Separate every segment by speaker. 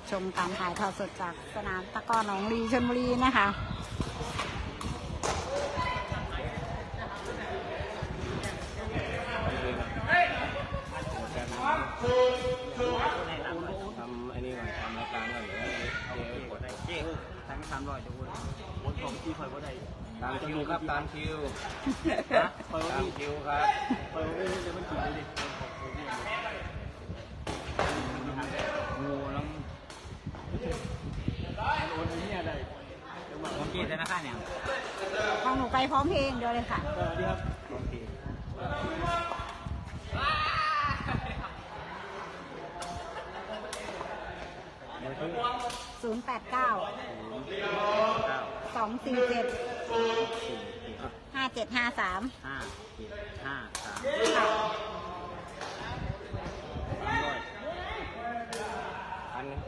Speaker 1: รับชมการถ่ายทอดสดจากสนามตะกร้อหนองลีชลบุรีนะคะ
Speaker 2: ทำไอ้นี่ก่อนทำรายการก่อนเดี๋ยวเจ๊กดได้เจ๊ทั้งสามร้อยจะวนวนของที่คอยว่าได้ตามคิวครับตามคิวตามคิวครับคอยว่าไม่ได้มันกินเลยดิงูน้ำโอนเนี่ยได้ ผมกินธนาคารเนี่ย
Speaker 1: ของหนูไปพร้อมเพลงเดียวเลยค่ะ
Speaker 2: สวัสดีครับโอเคเดี๋ยวคือ
Speaker 1: 089
Speaker 2: ศูนย์เก้า
Speaker 1: 247
Speaker 2: สี่สี่
Speaker 1: 5753
Speaker 2: ห้าห้าเจ็ดห้าสาม
Speaker 1: ค่ะ
Speaker 2: สามร้อยอันนี้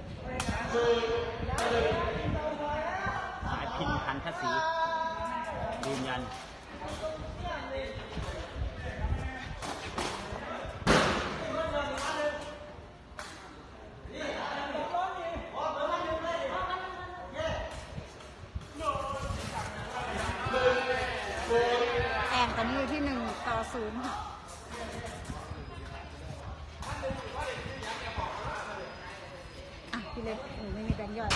Speaker 3: สายพินพันธ สียืนยัน
Speaker 1: แต้มตอนนี้อยู่ที่1ต่อ0ค่ะอะพี่เล็กหนูไม่มีแบงค์ย่อย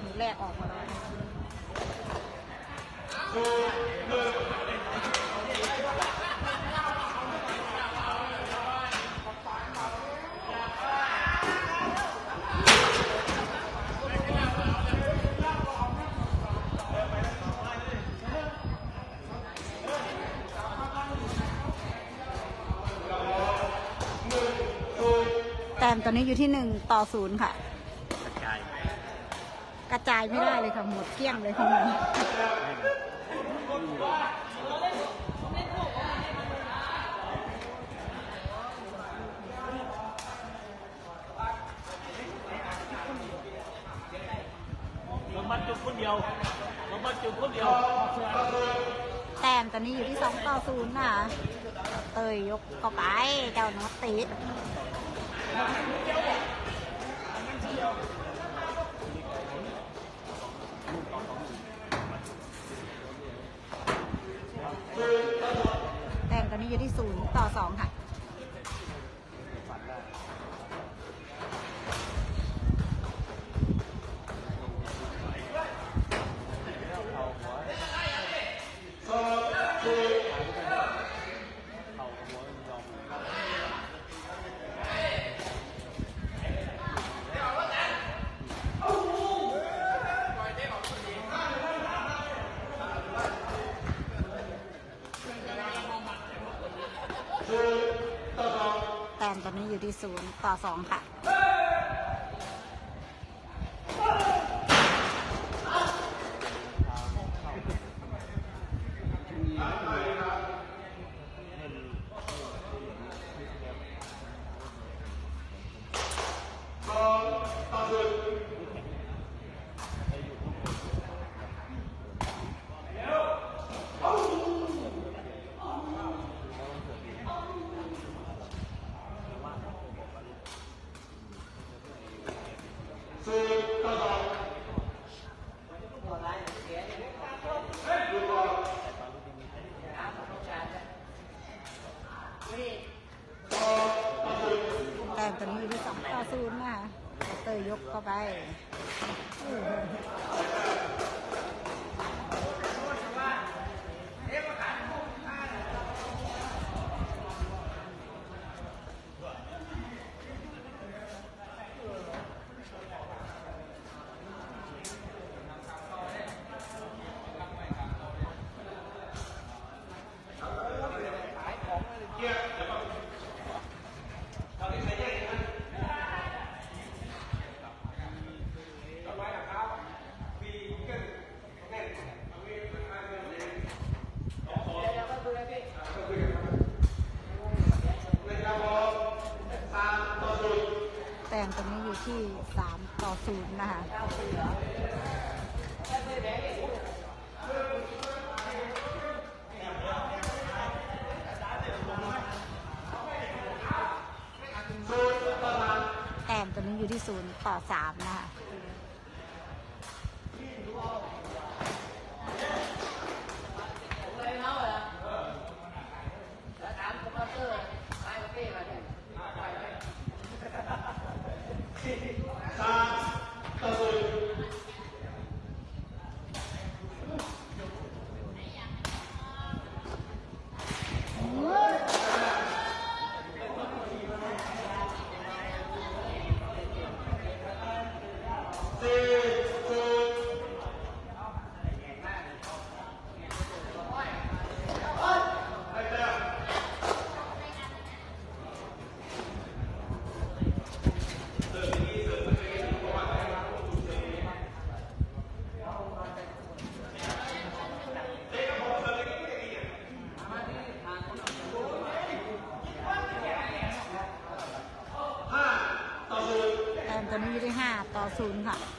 Speaker 1: หนูแลกออกมาแล้ว แต้มตอนนี้อยู่ที่1ต่อ0ค่ะ
Speaker 3: กระจาย
Speaker 1: กระจายไม่ได้เลยค่ะ หมดเกลี้ยงเลยของหนู
Speaker 3: ผมบรรจุคน
Speaker 1: แต้มตอนนี้อยู่ที่สองต่อศูนย์นะเตยยกเข้าไป เจ้าน้องติด อยู่ที่ศูนย์ต่อสองค่ะ แอยู่ที่ศูนย์ต่อสองค่ะ แต้มตอนนี้อยู่ที่ 2 ต่อ 0 นะคะเตยยกเข้าไปโอ้โหแต้มตรงนี้อยู่ที่ 3 ต่อ 0 นะคะแต้มตรงนี้อยู่ที่ศูนย์ต่อสามนะคะ แต้มตัวนี้อยู่ที่ห้า ต่อศูนย์ค่ะ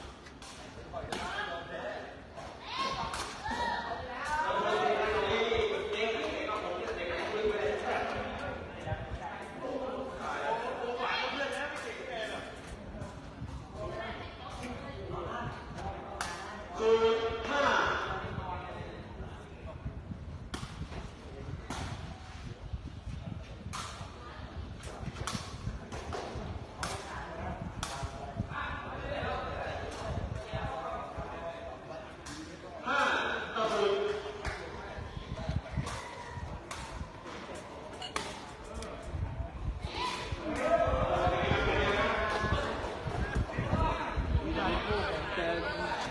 Speaker 2: แต่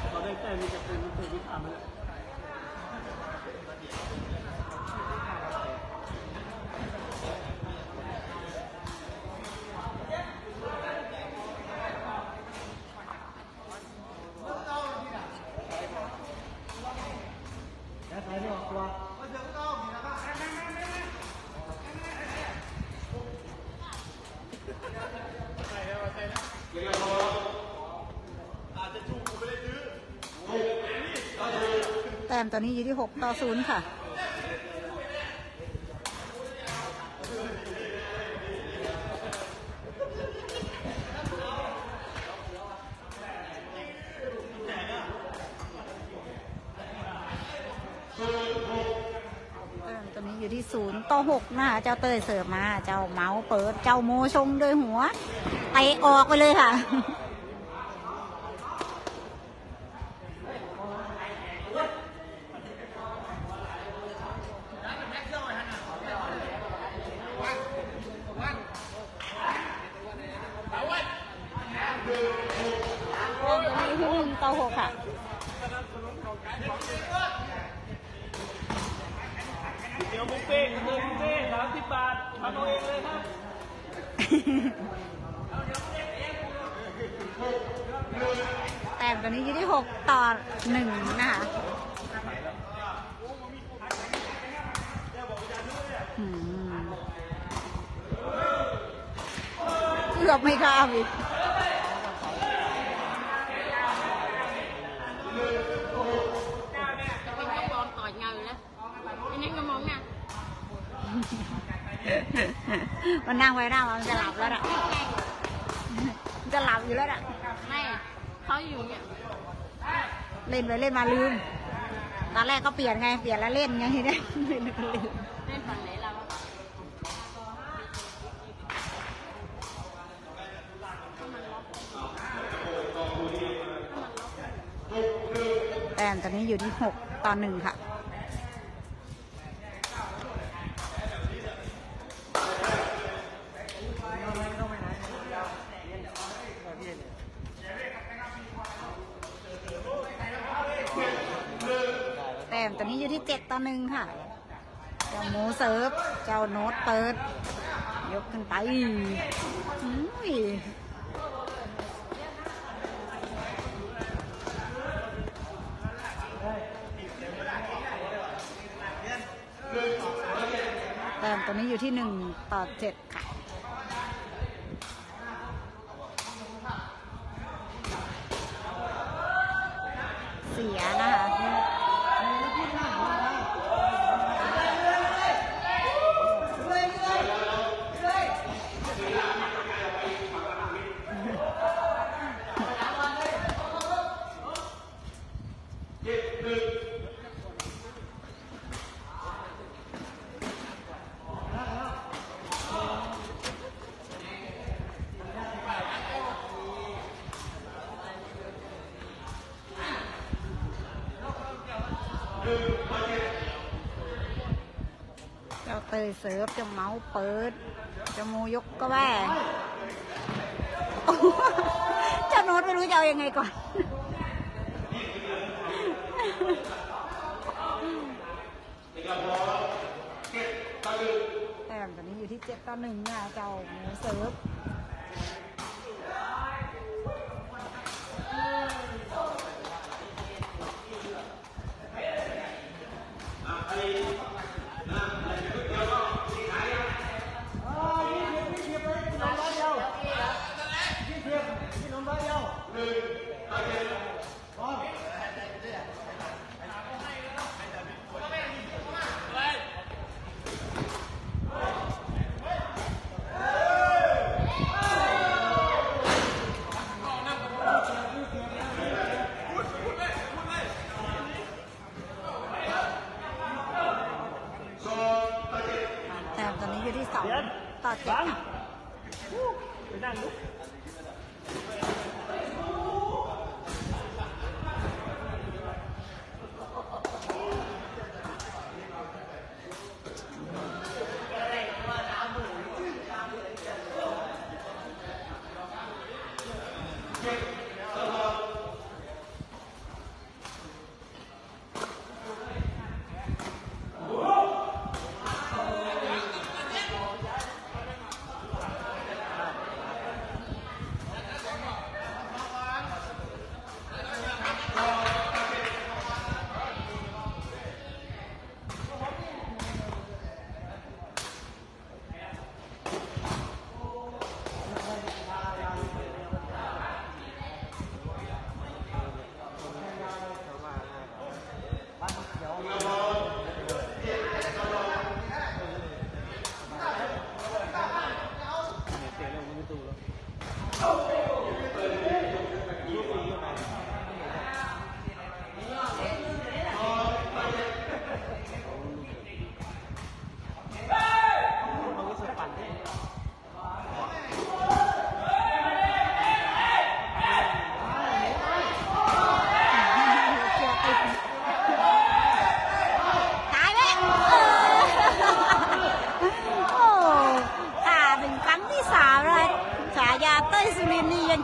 Speaker 2: เขาได้แต้มมีจะเป็นเป็นวิธามแล้ว
Speaker 1: ต้มตัวนี้อยู่ที่หกต่อศูนย์ค่ะต้มตัวนี้อยู่ที่ศูนย์ต่อหกนะคะ เจ้าเตยเสิร์ฟมา เจ้าเมาส์เปิด เจ้าโมชงด้วยหัวเตะออกไปเลยค่ะ ตัวนี้ที่หนึ่งต่อหกค่ะ
Speaker 2: เดี๋ยวบุฟเฟ่ต์เดี๋ยวบุฟเฟ่สามสิบบาททำเอาเองเลยครับ
Speaker 1: แต้มตัวนี้อยู่ที่หกต่อหนึ่งนะคะอืมเกือบไม่ข้ามอีก
Speaker 4: เป็นกระบอกต่อยเงาอยู่แล้วอันนี้ก็มองเนี่ย
Speaker 1: มันนั่งไว้หน้ามันจะหลับแล้วอะมันจะหลับอยู่แล้วอะ
Speaker 4: ไม่เขาอยู่เนี่ย
Speaker 1: เล่นไปเล่นมาลืม ตอนแรกก็เปลี่ยนไง เปลี่ยนแล้วเล่นไงทีเนี้ยเล่นแล้วก็ลืม
Speaker 4: เล่นฝั่งไหนเรา
Speaker 1: แต้มตอนนี้อยู่ที่หกต่อหนึ่งค่ะ แต้มตอนนี้อยู่ที่เจ็ดต่อหนึ่งค่ะ เจ้าห มูเซิร์ฟ เจ้าโน้ตเปิด ยกขึ้นไปอุ้ยแต้มตัวนี้อยู่ที่หนึ่งต่อเจ็ดค่ะ เสียนะคะ เจ้าเต ยเสิร์ฟจ้าเมาเปิดจ้าโมยกก็แว่เจ้าโน้ตไม่รู้จะเอาอยังไงก่อน แต้มตอนนี้อยู่ที่เจ็ดต่อหนึ่งนะเจ้าหมูเสิร์ฟแต้ม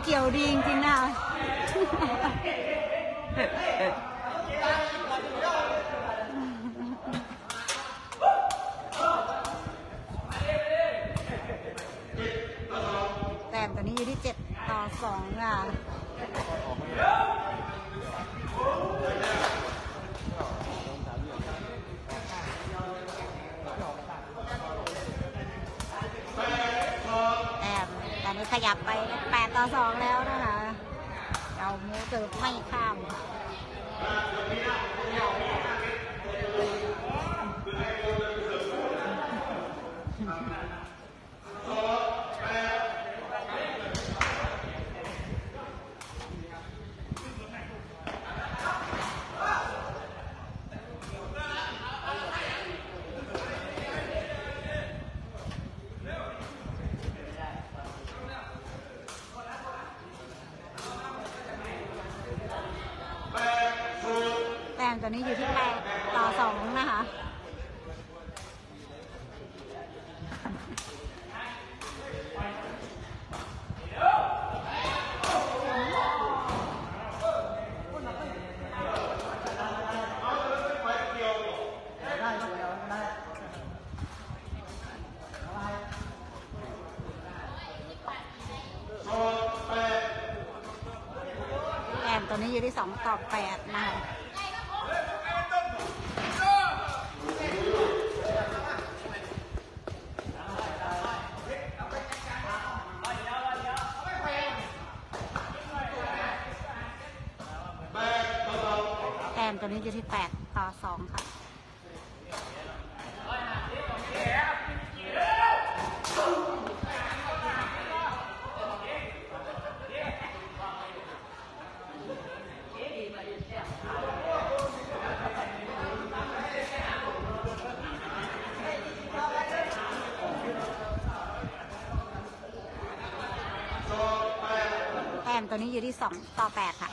Speaker 1: เกี่ยวดีจริงๆนะแต้มตอนนี้อยู่ที่เจ็ดต่อสองอะแต้มตอนนี้ขยับไปแปด ต่อสองแล้วนะคะเราหมูเติบไม่ข้าม อนนี้อยู่ที่แปดต่อสองนะคะแต้มตอนนี้อยู่ที่สองต่อแปดนะคะ แต้มตัวนี้อยู่ที่ 8 ต่อ 2 ค่ะ แต้มตัวนี้ อยู่ที่ 2 ต่อ 8 ค่ะ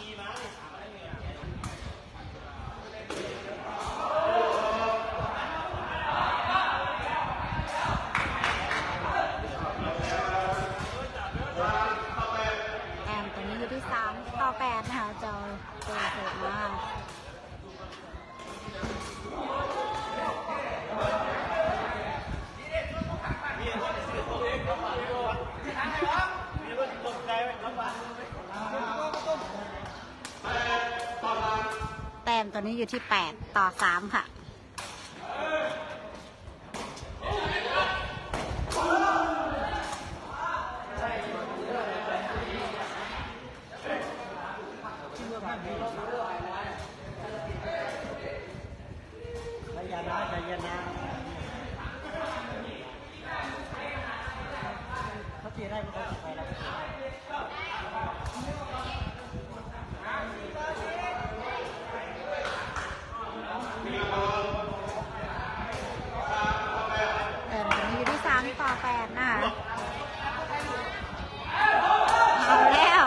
Speaker 1: แปดนะคะจอยเตะเสร็จมาแต้มตัว นี้อยู่ที่ 8 ต่อ 3 ค่ะ
Speaker 3: ใจเย็นนะใจเย็นนะเขาตีได้ก็ต้องไปแล้ว
Speaker 1: เติมตัวนี้อยู่ที่สามต่อแปดนะคะเอาแล้ว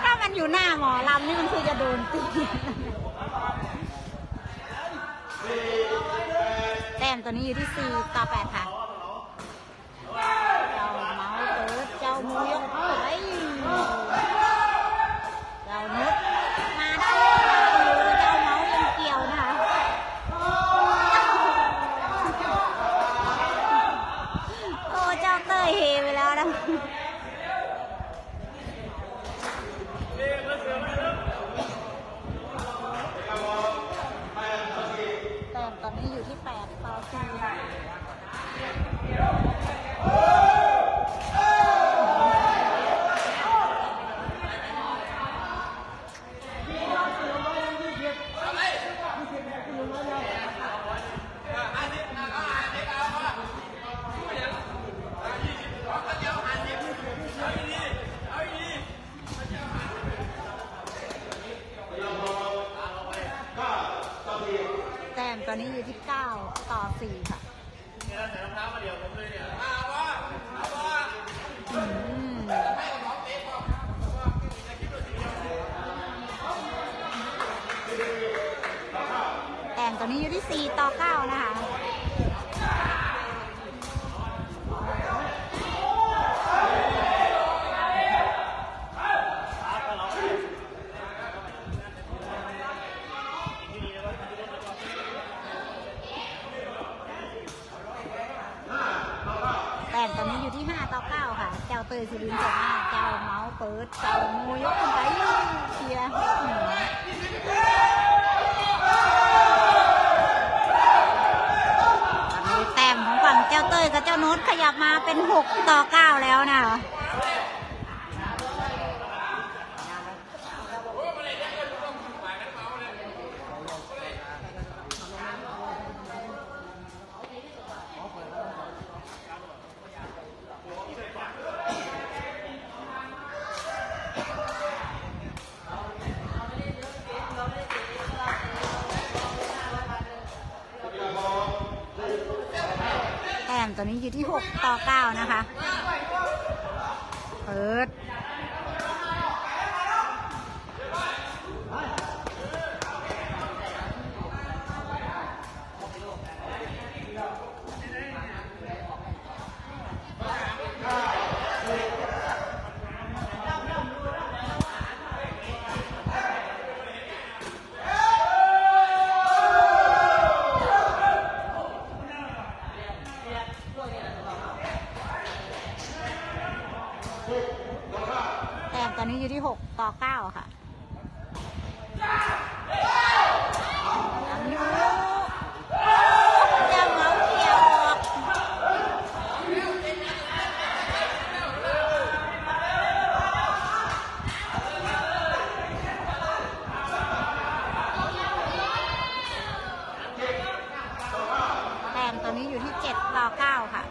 Speaker 1: ถ้ามันอยู่หน้าหมอลำนี่มันคือจะโดนตีแต้มตัวนี้อยู่ที่สี่ต่อแปดค่ะ เจ้าเมาเปิดเจ้ามูยกเข้าไปเจ้านุดมาได้เลยเจ้าเมายังเกี่ยวนะคะโอ้เจ้าเต้ยเฮไปแล้วนะแต่ตอนนี้อยู่ที่ 8 ต่อ4ค่ะ แต้มตอนนี้อยู่ที่ 9 ต่อ 4 ค่ะอืมแต้มตอนนี้อยู่ที่ 4 ต่อ 9 นะคะ แต้มตอนนี้ ต่อเก้าค่ะ เจ้าเตยสุรินทร์ส่งมาเจ้าเมาส์เปิดเจ้ามูยกขึ้นไปเชียร์ตอนนี้แต้มของฝั่งเจ้าเตยกับเจ้าโน้ตขยับมาเป็น6ต่อ9แล้วนะ ตอนนี้อยู่ที่ 6 ต่อ 9 นะคะ เปิด แตอนนี้อยู่ที่6ต่อ9ค่ะยังอยู่ยังเหมาเกี่ยวออกแต้มตอนนี้อยู่ที่ 7 ต่อ 9 ค่ะ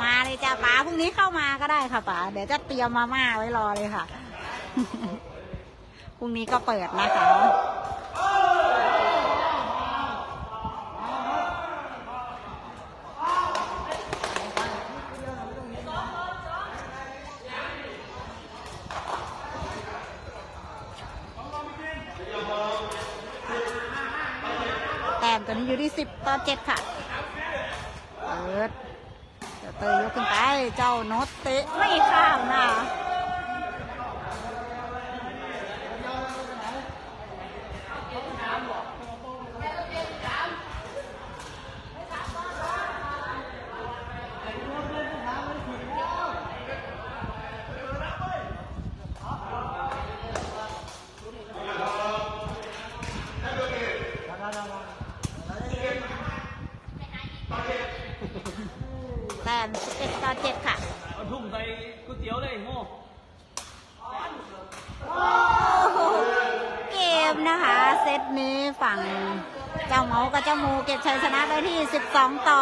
Speaker 1: มาเลยจ้าป๋า พรุ่งนี้เข้ามาก็ได้ค่ะป๋าเดี๋ยวจะเตรียมมาม่าไว้รอเลยค่ะพรุ่งนี้ก็เปิดนะคะแต้มตัวนี้อยู่ที่10ต่อ7ค่ะ เปิดเดี๋ยวเตยยกขึ้นไป เจ้าโนตเตะไม่ข้ามนะ แต้ม11 ต่อ 7 ค่ะ
Speaker 3: เอาทุ่มใส่ก๋วยเตี๋ยวเลยโม่
Speaker 1: โอ้โหเกมนะคะ เซตนี้ฝั่งเจ้าเมา